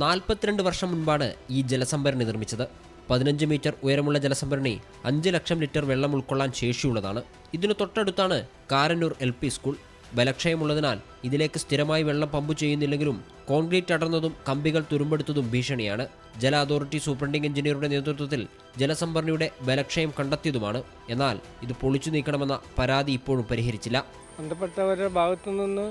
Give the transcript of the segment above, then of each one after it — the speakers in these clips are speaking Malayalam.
നാൽപ്പത്തിരണ്ട് വർഷം മുൻപാണ് ഈ ജലസംഭരണി നിർമ്മിച്ചത്. പതിനഞ്ച് മീറ്റർ ഉയരമുള്ള ജലസംഭരണി അഞ്ച് ലക്ഷം ലിറ്റർ വെള്ളം ഉൾക്കൊള്ളാൻ ശേഷിയുള്ളതാണ്. ഇതിനു തൊട്ടടുത്താണ് കാരന്നൂർ എൽ പി സ്കൂൾ. ബലക്ഷയമുള്ളതിനാൽ ഇതിലേക്ക് സ്ഥിരമായി വെള്ളം പമ്പ് ചെയ്യുന്നില്ലെങ്കിലും കോൺക്രീറ്റ് അടർന്നതും കമ്പികൾ തുരുമ്പെടുത്തതും ഭീഷണിയാണ്. ജല അതോറിറ്റി സൂപ്രണ്ടിംഗ് എഞ്ചിനീയറുടെ നേതൃത്വത്തിൽ ജലസംഭരണിയുടെ ബലക്ഷയം കണ്ടെത്തിയതുമാണ്. എന്നാൽ ഇത് പൊളിച്ചു നീക്കണമെന്ന പരാതി ഇപ്പോഴും പരിഹരിച്ചില്ല. ബന്ധപ്പെട്ടവരുടെ ഭാഗത്തു നിന്ന്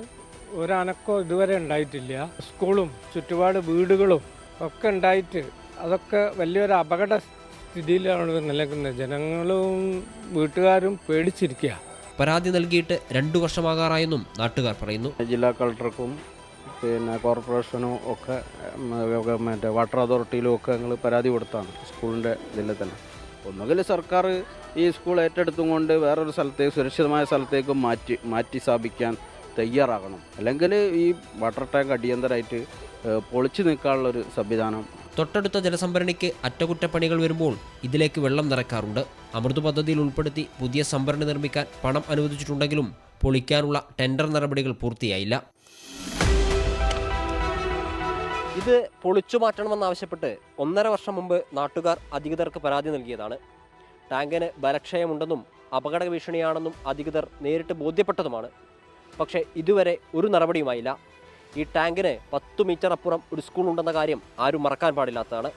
ഒരനക്കോ ഇതുവരെ ഉണ്ടായിട്ടില്ല. സ്കൂളും ചുറ്റുപാട് വീടുകളും ഒക്കെ ഉണ്ടായിട്ട് അതൊക്കെ വലിയൊരു അപകട സ്ഥിതിയിലാണ് നിലനിൽക്കുന്നത്. ജനങ്ങളും വീട്ടുകാരും പേടിച്ചിരിക്കുക. പരാതി നൽകിയിട്ട് രണ്ടു വർഷമാകാറായെന്നും നാട്ടുകാർ പറയുന്നു. ജില്ലാ കളക്ടർക്കും പിന്നെ കോർപ്പറേഷനും ഒക്കെ മറ്റേ വാട്ടർ അതോറിറ്റിയിലും ഒക്കെ ഞങ്ങൾ പരാതി കൊടുത്താണ്. സ്കൂളിന്റെ ഇതിൽ തന്നെ. ഒന്നുകിൽ സർക്കാർ ഈ സ്കൂൾ ഏറ്റെടുത്തും കൊണ്ട് വേറൊരു സ്ഥലത്തേക്ക് സുരക്ഷിതമായ സ്ഥലത്തേക്ക് മാറ്റി മാറ്റി സ്ഥാപിക്കാൻ തയ്യാറാകണം. അല്ലെങ്കിൽ ഈ വാട്ടർ ടാങ്ക് അടിയന്തരമായിട്ട് പൊളിച്ചു നിൽക്കാനുള്ളൊരു സംവിധാനം. തൊട്ടടുത്ത ജലസംഭരണിക്ക് അറ്റകുറ്റപ്പണികൾ വരുമ്പോൾ ഇതിലേക്ക് വെള്ളം നിറക്കാറുണ്ട്. അമൃത് പദ്ധതിയിൽ ഉൾപ്പെടുത്തി പുതിയ സംഭരണി നിർമ്മിക്കാൻ പണം അനുവദിച്ചിട്ടുണ്ടെങ്കിലും പൊളിക്കാനുള്ള ടെൻഡർ നടപടികൾ പൂർത്തിയായില്ല. ഇത് പൊളിച്ചു മാറ്റണമെന്നാവശ്യപ്പെട്ട് ഒന്നര വർഷം മുമ്പ് നാട്ടുകാർ അധികൃതർക്ക് പരാതി നൽകിയതാണ്. ടാങ്കിന് ബലക്ഷയമുണ്ടെന്നും അപകട ഭീഷണിയാണെന്നും അധികൃതർ നേരിട്ട് ബോധ്യപ്പെട്ടതുമാണ്. പക്ഷേ ഇതുവരെ ഒരു നടപടിയുമായില്ല. ഈ ടാങ്കിന് പത്ത് മീറ്റർ അപ്പുറം ഒരു സ്കൂൾ ഉണ്ടെന്ന കാര്യം ആരും മറക്കാൻ പാടില്ലാത്തതാണ്.